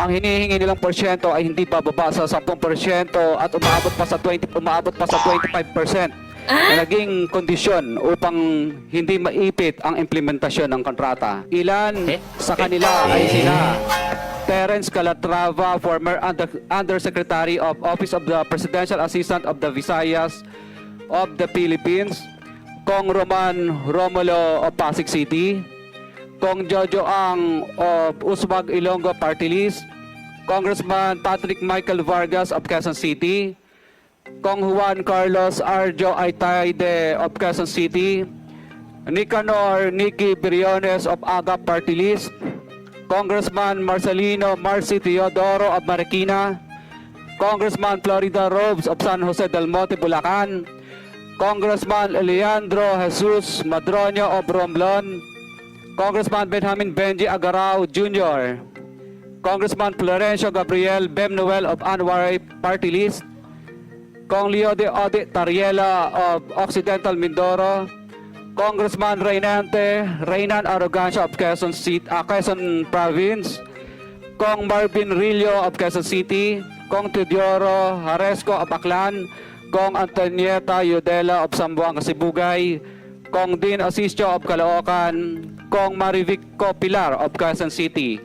ang hinihingi nilang porsyento ay hindi bababa sa 10% at umaabot pa sa 20 umaabot pa sa 25% na naging kondisyon upang hindi maipit ang implementasyon ng kontrata. Ilan sa kanila ay sina Terence Calatrava, former Under- Undersecretary of Office of the Presidential Assistant of the Visayas of the Philippines, Kong Roman Romulo of Pasig City, Kong Jojo Ang of Usmag Ilonggo Party List, Congressman Patrick Michael Vargas of Quezon City, Kong Juan Carlos Arjo Aitaide of Quezon City, Nicanor Nicky Briones of Aga Party List, Congressman Marcelino Marcy Teodoro of Marikina, Congressman Florida Robes of San Jose del Monte, Bulacan, Congressman Leandro Jesus Madroño of Romblon, Congressman Benjamin Benji Agarao Jr., Congressman Florencio Gabriel Bem Noel of Anwar Party List, Kong Leo de Ode Tariela of Occidental Mindoro, Congressman Reynante Reynan Arrogancia of Quezon, City, ah, Quezon Province, Kong Marvin Rillo of Quezon City, Kong Teodoro Haresco of Aklan, Kong Antonieta Yudela of Sambuanga, Sibugay, Kong Dean Asisio of Caloocan, Kong Marivico Pilar of Quezon City,